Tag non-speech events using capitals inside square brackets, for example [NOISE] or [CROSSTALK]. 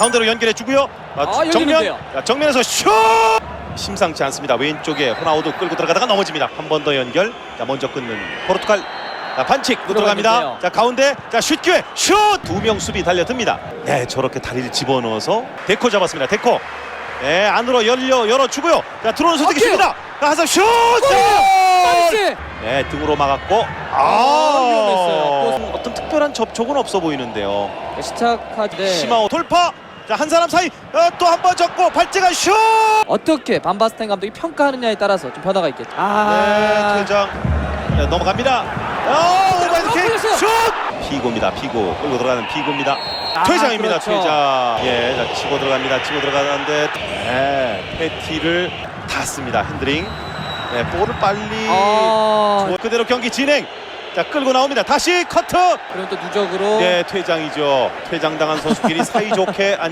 가운데로 연결해 주고요. 아, 아, 정면. 자, 정면에서 슛 심상치 않습니다. 왼쪽에 호나우도 끌고 들어가다가 넘어집니다. 한 번 더 연결. 자 먼저 끊는 포르투갈. 자 반칙 또 들어갑니다. 들어갔는데요. 자 가운데 자슛 기회 슛 두 명 수비 달려듭니다. 네 저렇게 다리를 집어넣어서 데코 잡았습니다. 데코. 네 안으로 열려 열어주고요. 자 들어오는 선택이 어깨요. 슛이다. 가서 슛. 빠르지. 네 등으로 막았고 아, 위험했어요. 어떤 특별한 접촉은 없어 보이는데요. 시작할 때 시마오 돌파. 자 한 사람 사이 어, 또한 번 접고 발재간 슛. 어떻게 반바스텐 감독이 평가하느냐에 따라서 좀 변화가 있겠죠. 네, 아, 퇴장 네, 넘어갑니다. 어, 오바이드 킥 걸렸어요. 슛! 피고입니다. 피고 끌고 들어가는 피고입니다. 아, 퇴장입니다. 그렇죠. 퇴장. 예, 자 치고 들어갑니다. 치고 들어가는데 네, 패티를 닿습니다. 핸드링. 네, 볼을 빨리 아, 줘- 그대로 경기 진행. 자 끌고 나옵니다. 다시 커트. 그럼 또 누적으로 네, 퇴장이죠. 퇴장당한 선수끼리 사이좋게 안. [LAUGHS]